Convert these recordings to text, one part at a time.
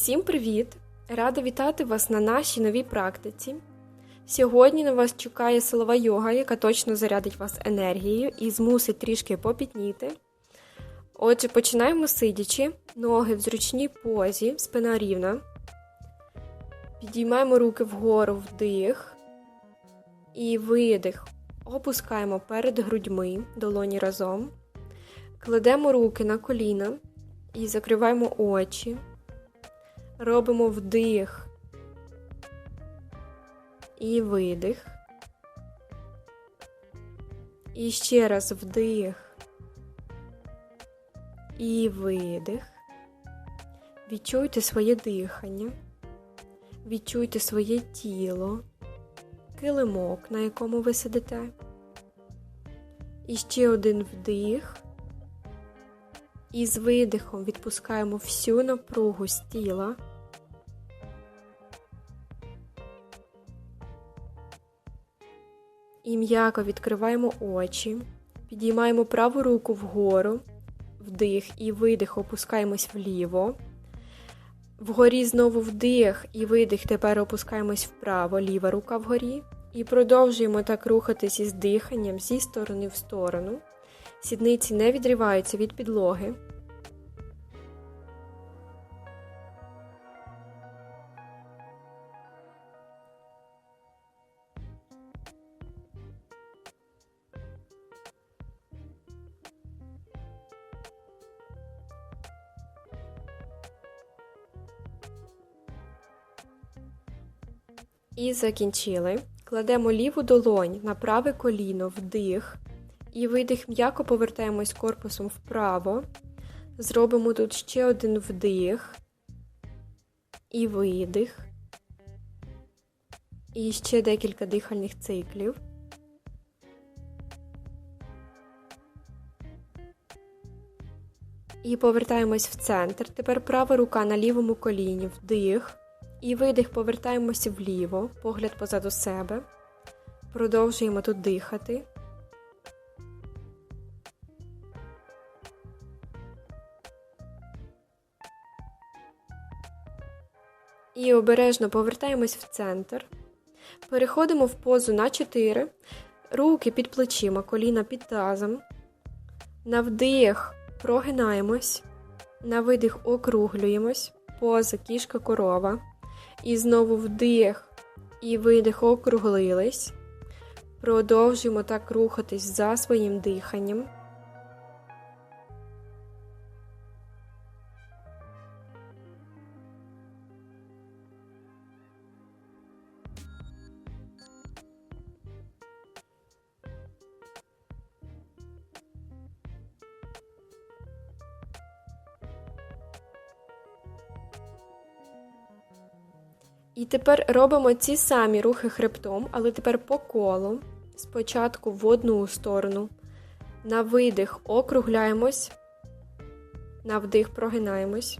Всім привіт! Рада вітати вас на нашій новій практиці. Сьогодні на вас чекає силова йога, яка точно зарядить вас енергією і змусить трішки попітніти. Отже, починаємо сидячи, ноги в зручній позі, спина рівна. Підіймаємо руки вгору вдих і видих. Опускаємо перед грудьми долоні разом. Кладемо руки на коліна і закриваємо очі. Робимо вдих і видих. І ще раз вдих і видих. Відчуйте своє дихання, відчуйте своє тіло, килимок, на якому ви сидите. І ще один вдих. І з видихом відпускаємо всю напругу з тіла. І м'яко відкриваємо очі, підіймаємо праву руку вгору, вдих і видих, опускаємось вліво. Вгорі знову вдих і видих, тепер опускаємось вправо, ліва рука вгорі. І продовжуємо так рухатись із диханням зі сторони в сторону. Сідниці не відриваються від підлоги. І закінчили. Кладемо ліву долонь на праве коліно вдих. І видих м'яко повертаємось корпусом вправо. Зробимо тут ще один вдих і видих. І ще декілька дихальних циклів. І повертаємось в центр. Тепер права рука на лівому коліні вдих. І видих, повертаємося вліво, погляд позаду себе. Продовжуємо тут дихати. І обережно повертаємось в центр. Переходимо в позу на 4. Руки під плечима, коліна під тазом. На вдих прогинаємось. На видих округлюємось. Поза кішка корова. І знову вдих і видих округлились. Продовжуємо так рухатись за своїм диханням. І тепер робимо ці самі рухи хребтом, але тепер по колу. Спочатку в одну сторону. На видих округляємось, на вдих прогинаємось.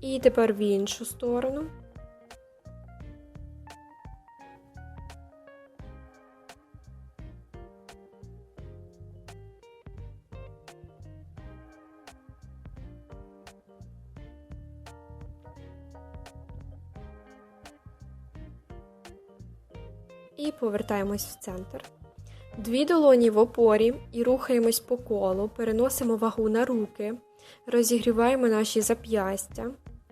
І тепер в іншу сторону. І повертаємось в центр. Дві долоні в опорі і рухаємось по колу, переносимо вагу на руки, розігріваємо наші зап'ястя.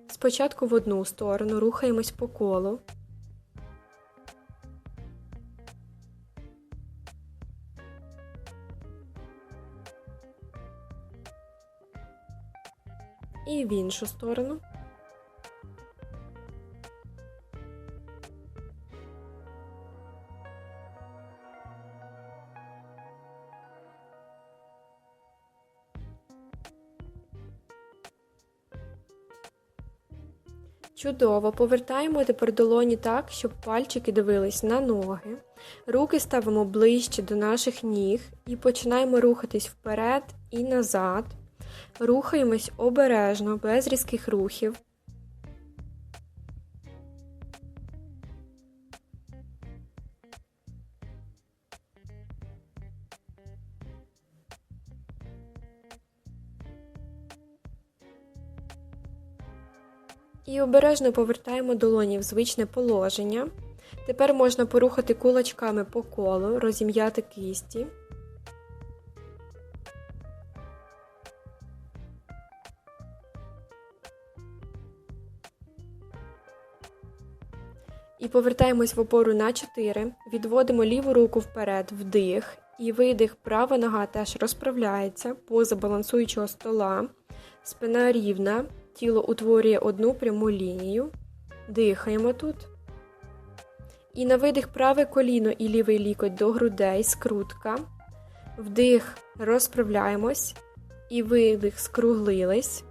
Спочатку в одну сторону рухаємось по колу. І в іншу сторону. Чудово, повертаємо тепер долоні так, щоб пальчики дивились на ноги. Руки ставимо ближче до наших ніг і починаємо рухатись вперед і назад. Рухаємось обережно, без різких рухів. І обережно повертаємо долоні в звичне положення. Тепер можна порухати кулачками по колу, розім'яти кисті. І повертаємось в опору на 4. Відводимо ліву руку вперед, вдих. І видих, права нога теж розправляється поза балансуючого стола. Спина рівна, тіло утворює одну пряму лінію. Дихаємо тут. І на видих праве коліно і лівий лікоть до грудей, скрутка. Вдих, розправляємось. І видих, скруглились.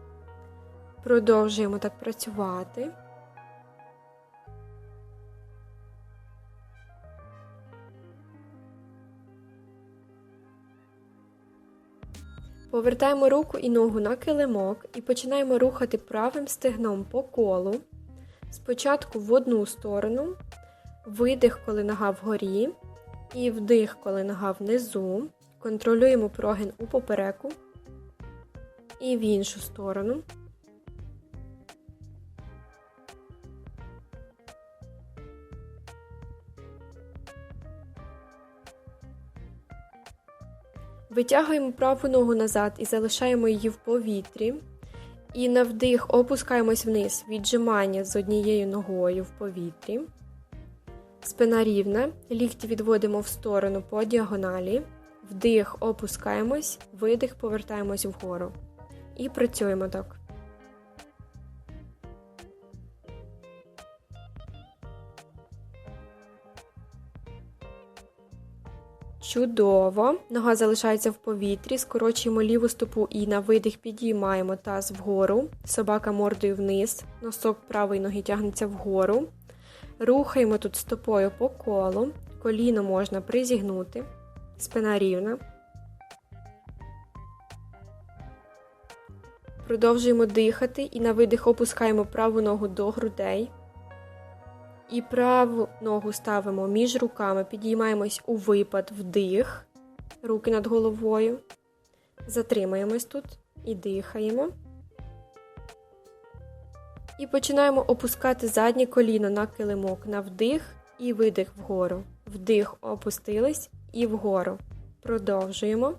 Продовжуємо так працювати. Повертаємо руку і ногу на килимок і починаємо рухати правим стегном по колу. Спочатку в одну сторону, видих, коли нога вгорі, і вдих, коли нога внизу. Контролюємо прогин у попереку і в іншу сторону. Витягуємо праву ногу назад і залишаємо її в повітрі. І на вдих опускаємось вниз, віджимання з однією ногою в повітрі. Спина рівна, лікті відводимо в сторону по діагоналі. Вдих, опускаємось, видих, повертаємось вгору. І працюємо так. Чудово. Нога залишається в повітрі. Скорочуємо ліву стопу і на видих підіймаємо таз вгору. Собака мордою вниз. Носок правої ноги тягнеться вгору. Рухаємо тут стопою по колу. Коліно можна призігнути. Спина рівна. Продовжуємо дихати і на видих опускаємо праву ногу до грудей. І праву ногу ставимо між руками, підіймаємось у випад вдих, руки над головою. Затримаємось тут і дихаємо. І починаємо опускати заднє коліно на килимок на вдих і видих вгору. Вдих, опустились і вгору. Продовжуємо.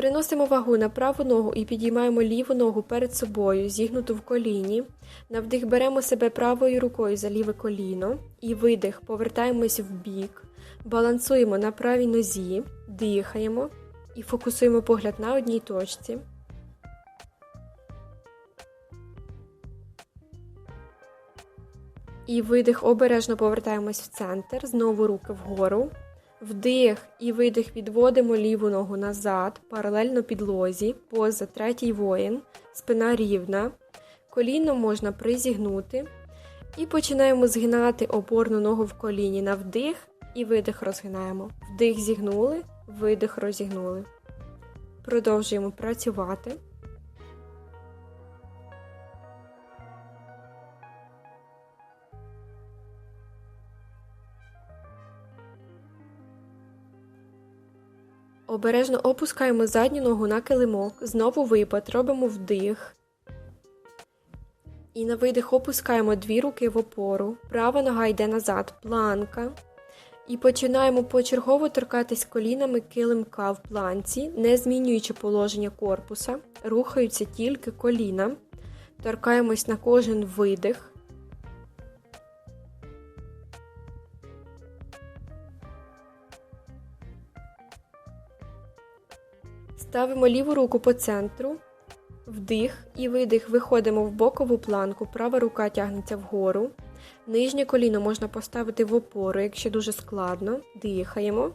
Переносимо вагу на праву ногу і підіймаємо ліву ногу перед собою, зігнуту в коліні. На вдих беремо себе правою рукою за ліве коліно і видих, повертаємось в бік, балансуємо на правій нозі, дихаємо і фокусуємо погляд на одній точці. І видих обережно повертаємось в центр, знову руки вгору. Вдих і видих відводимо ліву ногу назад, паралельно підлозі, поза третій воїн, спина рівна. Коліно можна призігнути. І починаємо згинати опорну ногу в коліні на вдих і видих розгинаємо. Вдих зігнули, видих розігнули. Продовжуємо працювати. Обережно опускаємо задню ногу на килимок, знову випад, робимо вдих. І на видих опускаємо дві руки в опору. Права нога йде назад, планка. І починаємо почергово торкатись колінами килимка в планці, не змінюючи положення корпуса. Рухаються тільки коліна. Торкаємось на кожен видих. Ставимо ліву руку по центру, вдих і видих. Виходимо в бокову планку, права рука тягнеться вгору. Нижнє коліно можна поставити в опору, якщо дуже складно. Дихаємо.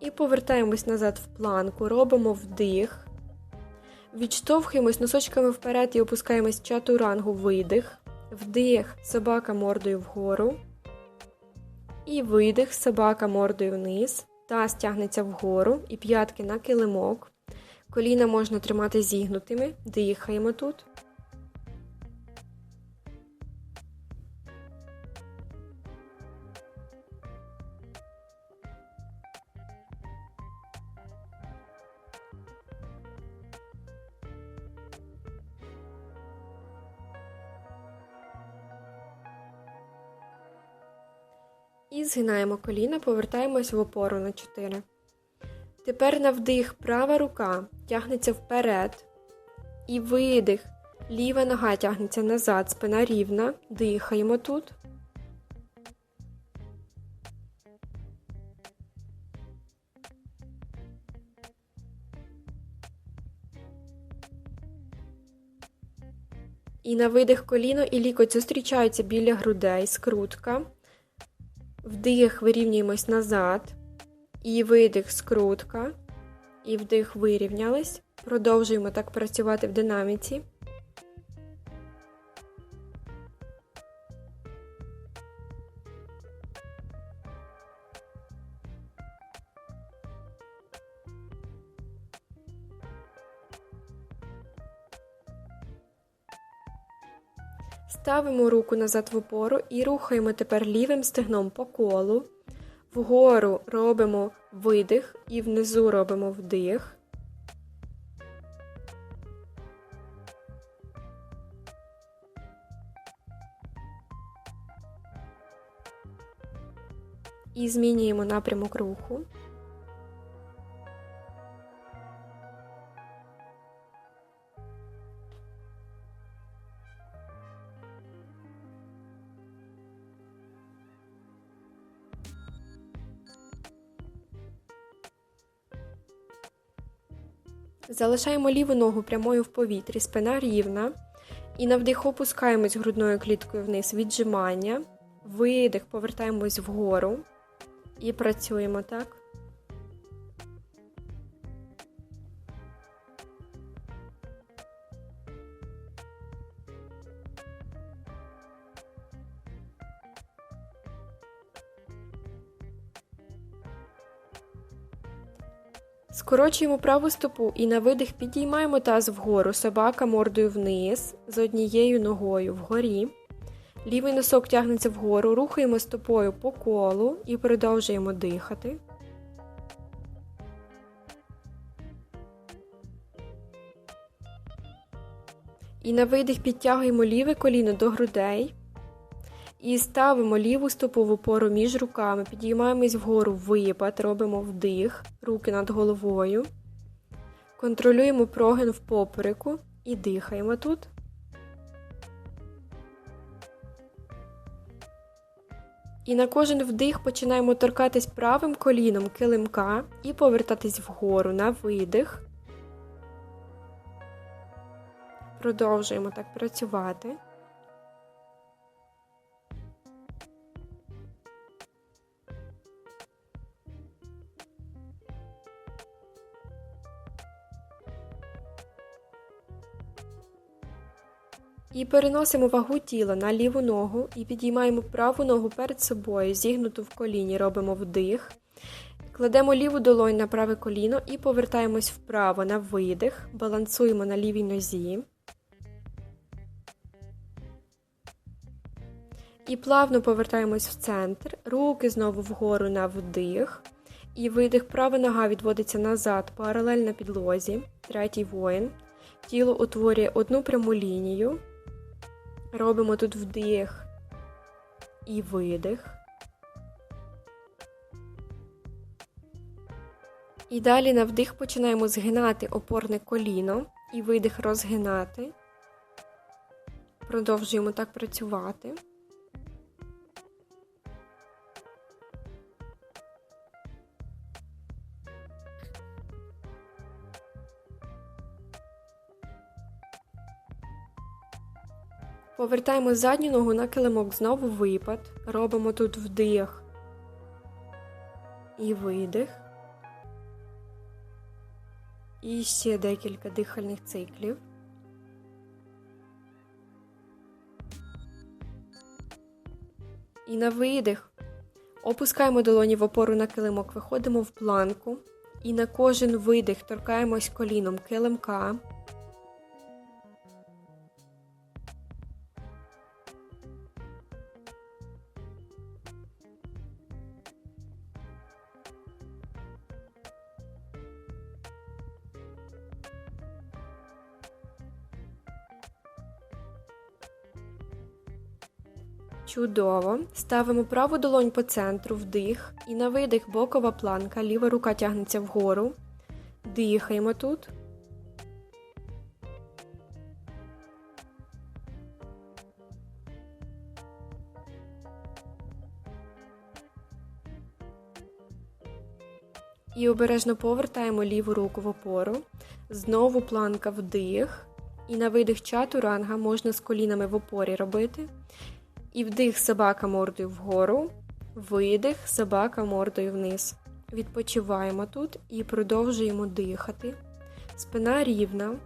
І повертаємось назад в планку, робимо вдих. Відштовхуємось носочками вперед і опускаємось в чатурангу видих. Вдих, собака мордою вгору. І видих, собака мордою вниз. Таз тягнеться вгору і п'ятки на килимок. Коліна можна тримати зігнутими. Дихаємо тут. І згинаємо коліна, повертаємось в опору на 4. Тепер на вдих права рука тягнеться вперед. І видих. Ліва нога тягнеться назад, спина рівна. Дихаємо тут. І на видих коліно і лікоть зустрічаються біля грудей, скрутка. Вдих вирівнюємось назад. І видих скрутка. І вдих вирівнялись. Продовжуємо так працювати в динаміці. Ставимо руку назад в опору і рухаємо тепер лівим стегном по колу. Вгору робимо видих і внизу робимо вдих. І змінюємо напрямок руху. Залишаємо ліву ногу прямою в повітрі, спина рівна. І на вдих опускаємось грудною кліткою вниз, віджимання. Видих, повертаємось вгору і працюємо так. Скорочуємо праву стопу і на видих підіймаємо таз вгору, собака мордою вниз, з однією ногою вгорі. Лівий носок тягнеться вгору, рухаємо стопою по колу і продовжуємо дихати. І на видих підтягуємо ліве коліно до грудей. І ставимо ліву стопу в опору між руками, підіймаємось вгору випад, робимо вдих, руки над головою. Контролюємо прогин в попереку і дихаємо тут. І на кожен вдих починаємо торкатись правим коліном килимка і повертатись вгору на видих. Продовжуємо так працювати. І переносимо вагу тіла на ліву ногу і підіймаємо праву ногу перед собою, зігнуту в коліні, робимо вдих. Кладемо ліву долонь на праве коліно і повертаємось вправо на видих, балансуємо на лівій нозі. І плавно повертаємось в центр, руки знову вгору на вдих. І видих, права нога відводиться назад, паралельно підлозі. Третій воїн. Тіло утворює одну пряму лінію. Робимо тут вдих і видих. І далі на вдих починаємо згинати опорне коліно і видих розгинати. Продовжуємо так працювати. Повертаємо задню ногу на килимок, знову випад. Робимо тут вдих і видих. І ще декілька дихальних циклів. І на видих опускаємо долоні в опору на килимок, виходимо в планку. І на кожен видих торкаємось коліном килимка. Чудово. Ставимо праву долонь по центру, вдих. І на видих бокова планка. Ліва рука тягнеться вгору. Дихаємо тут. І обережно повертаємо ліву руку в опору. Знову планка вдих. І на видих чатуранга можна з колінами в опорі робити. І вдих собака мордою вгору, видих собака мордою вниз. Відпочиваємо тут і продовжуємо дихати. Спина рівна.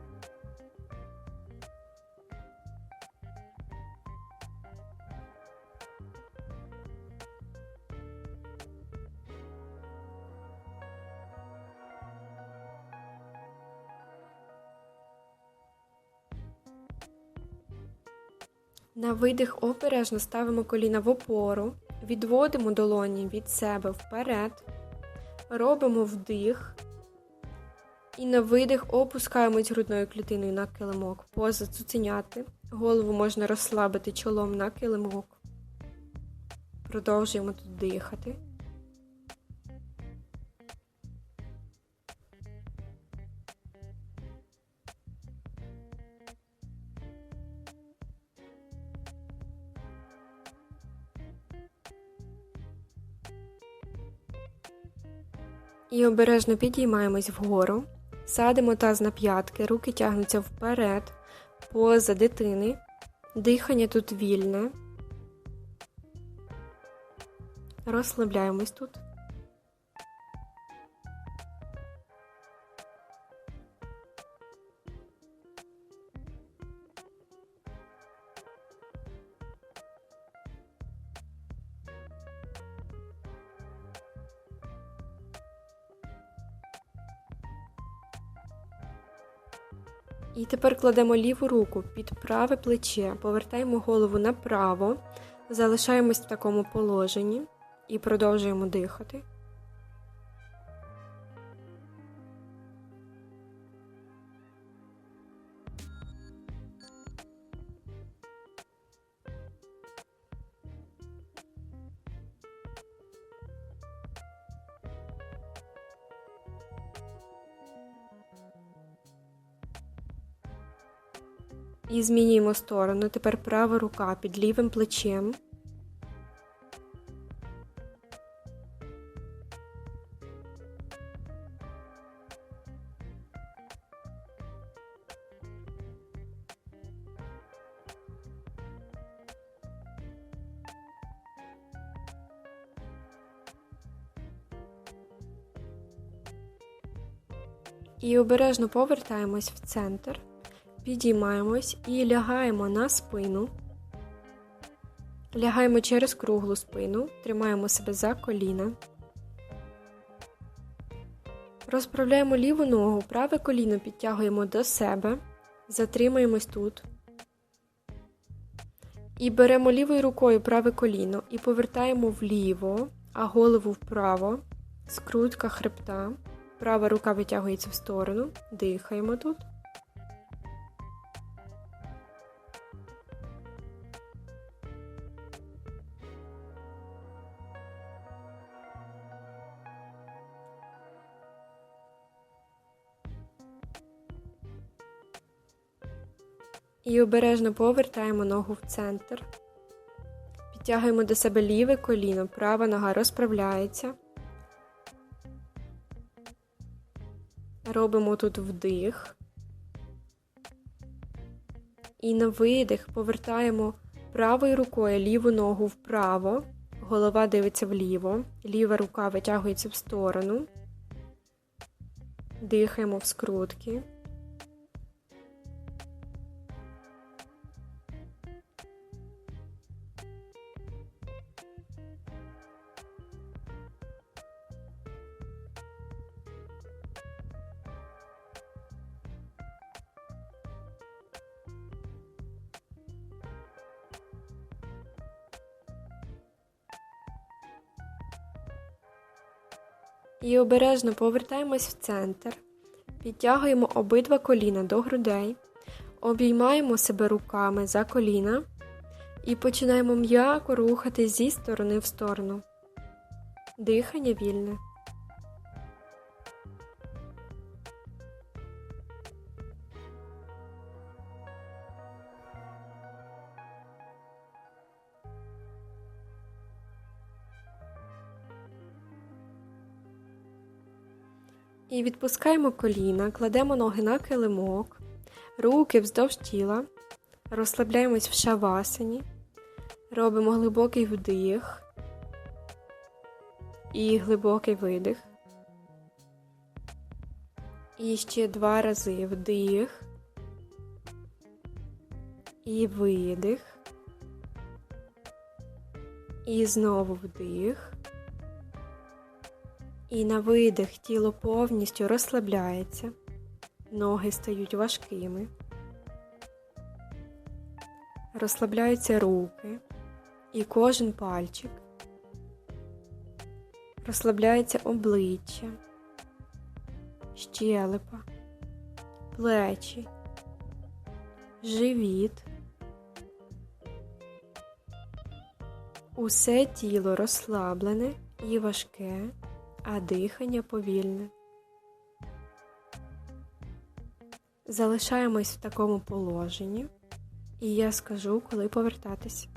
Видих обережно ставимо коліна в опору, відводимо долоні від себе вперед, робимо вдих. І на видих опускаємось грудною клітиною на килимок, поза цуценяти. Голову можна розслабити чолом на килимок. Продовжуємо тут дихати. І обережно підіймаємось вгору, садимо таз на п'ятки, руки тягнуться вперед, поза дитини. Дихання тут вільне. Розслабляємось тут. Тепер кладемо ліву руку під праве плече, повертаємо голову направо, залишаємось в такому положенні і продовжуємо дихати. І змінюємо сторону. Тепер права рука під лівим плечем. І обережно повертаємось в центр. Підіймаємось і лягаємо на спину. Лягаємо через круглу спину, тримаємо себе за коліна. Розправляємо ліву ногу, праве коліно підтягуємо до себе, затримаємось тут. І беремо лівою рукою праве коліно і повертаємо вліво, а голову вправо, скрутка хребта. Права рука витягується в сторону, дихаємо тут. І обережно повертаємо ногу в центр. Підтягуємо до себе ліве коліно, права нога розправляється. Робимо тут вдих. І на видих повертаємо правою рукою ліву ногу вправо, голова дивиться вліво, ліва рука витягується в сторону. Дихаємо в скрутки. Обережно повертаємось в центр, підтягуємо обидва коліна до грудей, обіймаємо себе руками за коліна І починаємо м'яко рухати зі сторони в сторону. Дихання вільне. Відпускаємо коліна, кладемо ноги на килимок, руки вздовж тіла, розслабляємось в шавасані, робимо глибокий вдих і глибокий видих. І ще два рази вдих і видих. І знову вдих. І на видих тіло повністю розслабляється, ноги стають важкими, розслабляються руки. І кожен пальчик, розслабляється обличчя, щелепа, плечі, живіт. Усе тіло розслаблене і важке а дихання повільне. Залишаємось в такому положенні, і я скажу, коли повертатись.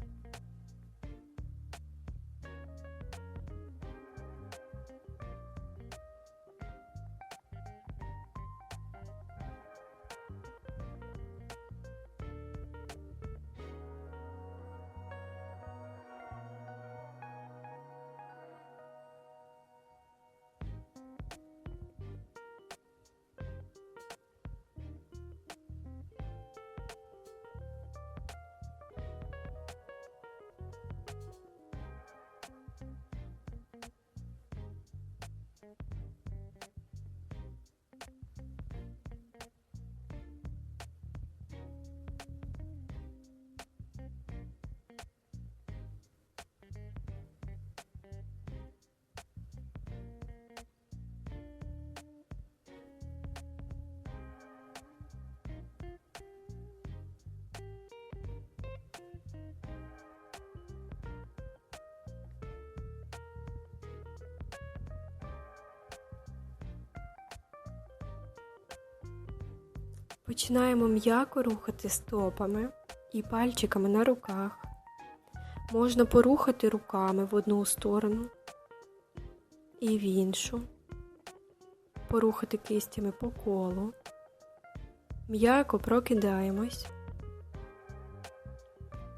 Починаємо м'яко рухати стопами і пальчиками на руках. Можна порухати руками в одну сторону і в іншу, порухати кистями по колу. М'яко прокидаємось,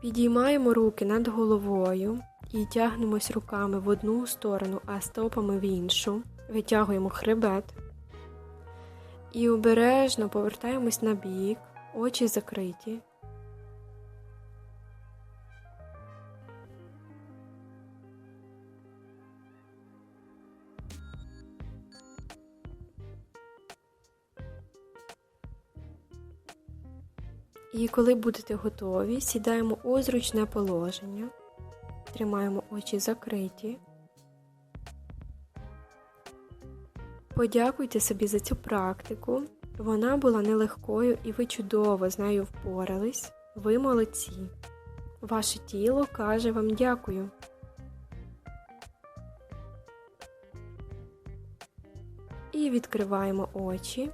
підіймаємо руки над головою і тягнемось руками в одну сторону, а стопами в іншу. Витягуємо хребет. І обережно повертаємось на бік, очі закриті. І коли будете готові, сідаємо у зручне положення, тримаємо очі закриті. Подякуйте собі за цю практику. Вона була нелегкою і ви чудово з нею впорались. Ви молодці. Ваше тіло каже вам дякую. І відкриваємо очі.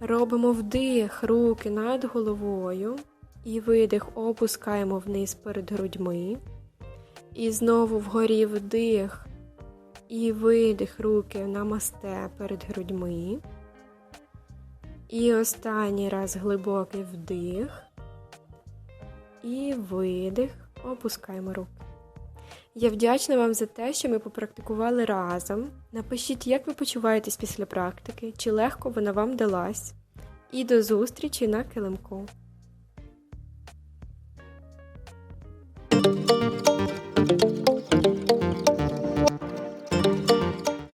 Робимо вдих руки над головою. І видих опускаємо вниз перед грудьми. І знову вгорі вдих і видих руки намасте перед грудьми. І останній раз глибокий вдих. І видих. Опускаємо руки. Я вдячна вам за те, що ми попрактикували разом. Напишіть, як ви почуваєтесь після практики, чи легко вона вам далась. І до зустрічі на килимку.